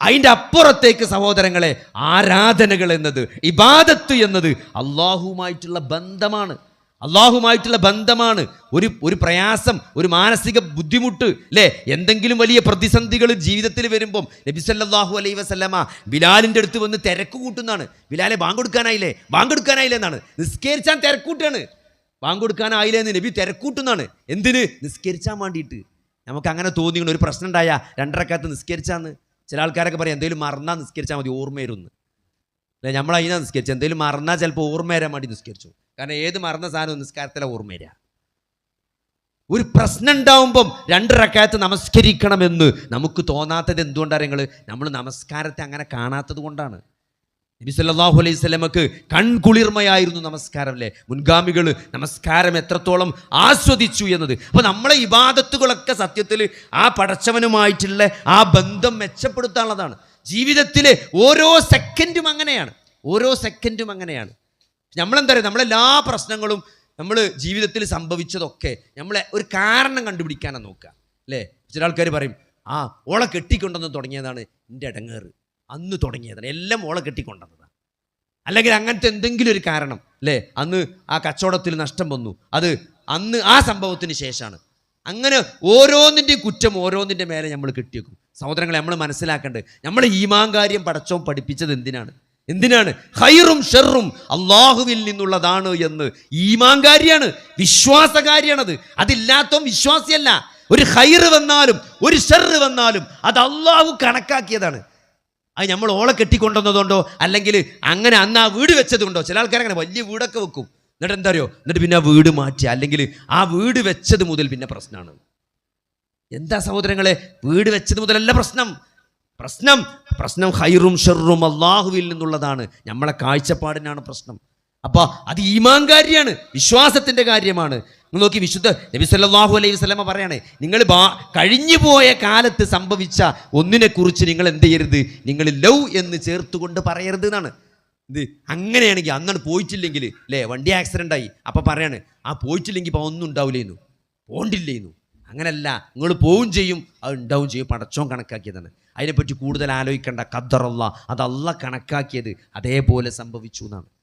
അതിന്റെ അപ്പുറത്തേക്ക് സഹോദരങ്ങളെ ആരാധനകൾ എന്നത് ഇബാദത്ത് എന്നത് അള്ളാഹുമായിട്ടുള്ള ബന്ധമാണ്. അള്ളാഹുമായിട്ടുള്ള ബന്ധമാണ്. ഒരു ഒരു പ്രയാസം ഒരു മാനസിക ബുദ്ധിമുട്ട് അല്ലേ? എന്തെങ്കിലും വലിയ പ്രതിസന്ധികൾ ജീവിതത്തിൽ വരുമ്പം നബി അലൈ അലൈഹി വസല്ലമ ബിലാലിന്റെ അടുത്ത് വന്ന് തിരക്ക് കൂട്ടുന്നതാണ്. ബിലാലെ ബാങ്ക് ബാങ്കെടുക്കാനായില്ലേ ബാങ്ക് കൊടുക്കാനായില്ലേ എന്നാണ്. നിസ്കരിച്ചാൻ തിരക്കൂട്ടാണ് ബാങ്ക് കൊടുക്കാനായില്ലേ എന്ന് നബി തിരക്കൂട്ടുന്നതാണ്. എന്തിന്? നിസ്കരിച്ചാൻ വേണ്ടിയിട്ട്. നമുക്ക് അങ്ങനെ തോന്നിക്കണം ഒരു പ്രശ്നം ഉണ്ടായ രണ്ടരക്കകത്ത് നിസ്കരിച്ചാന്ന്. ചില ആൾക്കാരൊക്കെ പറയും എന്തെങ്കിലും മറന്നാൽ നിസ്കരിച്ചാൽ മതി ഓർമ്മ വരുമെന്ന് അല്ലെ നമ്മൾ അതിനാ നിസ്കരിച്ചു എന്തെങ്കിലും മറന്നാൽ ചിലപ്പോൾ ഓർമ്മ വരാൻ വേണ്ടി നിസ്കരിച്ചു. കാരണം ഏത് മറന്ന സാധനവും നിസ്കാരത്തിലെ ഓർമ്മ വരിക ഒരു പ്രശ്നം ഉണ്ടാവുമ്പം രണ്ട് റക്കായത്ത് നമസ്കരിക്കണമെന്ന് നമുക്ക് തോന്നാത്തത് എന്തുകൊണ്ടാണ് നിങ്ങൾ നമ്മൾ നമസ്കാരത്തെ അങ്ങനെ കാണാത്തത് കൊണ്ടാണ്. നബി സല്ലല്ലാഹു അലൈഹി സ്വലമക്ക് കൺകുളിർമയായിരുന്നു നമസ്കാരം അല്ലേ മുൻഗാമികൾ നമസ്കാരം എത്രത്തോളം ആസ്വദിച്ചു എന്നത്. അപ്പോൾ നമ്മളെ ഇബാദത്തുകളൊക്കെ സത്യത്തിൽ ആ പടച്ചവനുമായിട്ടുള്ള ആ ബന്ധം മെച്ചപ്പെടുത്താനുള്ളതാണ്. ജീവിതത്തിലെ ഓരോ സെക്കൻഡും അങ്ങനെയാണ്. ഓരോ സെക്കൻഡും അങ്ങനെയാണ്. നമ്മളെന്താ പറയുക നമ്മളെല്ലാ പ്രശ്നങ്ങളും നമ്മൾ ജീവിതത്തിൽ സംഭവിച്ചതൊക്കെ നമ്മളെ ഒരു കാരണം കണ്ടുപിടിക്കാനാണ് നോക്കുക. അല്ലേ? ചില ആൾക്കാർ പറയും ആ ഓളെ കെട്ടിക്കൊണ്ടെന്ന് തുടങ്ങിയതാണ് എന്റെ ഇടങ്ങേറ് അന്ന് തുടങ്ങിയതാണ്. എല്ലാം ഓളെ കെട്ടിക്കൊണ്ടതാണ് അല്ലെങ്കിൽ അങ്ങനത്തെ എന്തെങ്കിലും ഒരു കാരണം അല്ലേ? അന്ന് ആ കച്ചവടത്തിൽ നഷ്ടം വന്നു. അത് അന്ന് ആ സംഭവത്തിന് ശേഷമാണ്. അങ്ങനെ ഓരോന്നിന്റെയും കുറ്റം ഓരോന്നിന്റെ മേലെ നമ്മൾ കെട്ടിയേക്കും സഹോദരങ്ങളെ നമ്മൾ മനസ്സിലാക്കേണ്ടത് നമ്മൾ ഈമാൻ കാര്യം പടച്ചോൻ പഠിപ്പിച്ചത് എന്തിനാണ്? എന്തിനാണ്? ഹൈറും ഷെറും അള്ളാഹുവിൽ നിന്നുള്ളതാണ് എന്ന്. ഈമാങ്കാരിയാണ് വിശ്വാസകാരിയാണത്. അതില്ലാത്തോ വിശ്വാസിയല്ല. ഒരു ഹൈറ് വന്നാലും ഒരു ഷെറ് വന്നാലും അത് അള്ളാഹു കണക്കാക്കിയതാണ്. അത് നമ്മൾ ഓളെ കെട്ടിക്കൊണ്ടുവന്നതുകൊണ്ടോ? അല്ലെങ്കിൽ അങ്ങനെ അന്ന് ആ വീട് വെച്ചതുകൊണ്ടോ? ചില ആൾക്കാർ അങ്ങനെ വലിയ വീടൊക്കെ വെക്കും. എന്നിട്ട് എന്താ അറിയോ? എന്നിട്ട് പിന്നെ ആ വീട് മാറ്റി അല്ലെങ്കിൽ ആ വീട് വെച്ചത് മുതൽ പിന്നെ പ്രശ്നമാണ് എന്താ സഹോദരങ്ങളെ? വീട് വെച്ചത് മുതലല്ല പ്രശ്നം. പ്രശ്നം പ്രശ്നം ഹൈറും ഷെറും അള്ളാഹുവിൽ നിന്നുള്ളതാണ്. നമ്മളെ കാഴ്ചപ്പാടിനാണ് പ്രശ്നം. അപ്പോൾ അത് ഈമാൻകാരിയാണ്. വിശ്വാസത്തിന്റെ കാര്യമാണ്. നിങ്ങൾ നോക്കി വിശുദ്ധ നബി സല്ലാഹു അലൈഹി വസല്ലമ പറയാണ് നിങ്ങൾ ബാ കഴിഞ്ഞു പോയ കാലത്ത് സംഭവിച്ച ഒന്നിനെക്കുറിച്ച് നിങ്ങൾ എന്ത് ചെയ്യരുത്? നിങ്ങൾ ലവ് എന്ന് ചേർത്തുകൊണ്ട് പറയരുത് എന്നാണ്. ഇത് അങ്ങനെയാണെങ്കിൽ അന്നാണ് പോയിട്ടില്ലെങ്കിൽ അല്ലേ? വണ്ടി ആക്സിഡന്റ് ആയി. അപ്പോൾ പറയാണ് ആ പോയിട്ടില്ലെങ്കിൽ ഇപ്പോൾ ഒന്നും ഉണ്ടാവില്ലേന്നു. പോണ്ടില്ലേന്നു. അങ്ങനല്ല നിങ്ങൾ പോവും ചെയ്യും. അത് ഉണ്ടാവും ചെയ്യും. പടച്ചോൻ കണക്കാക്കിയതാണ്. അതിനെപ്പറ്റി കൂടുതൽ ആലോചിക്കേണ്ട. ഖദ്ദറല്ല അതല്ല കണക്കാക്കിയത് അതേപോലെ സംഭവിച്ചു എന്നാണ്.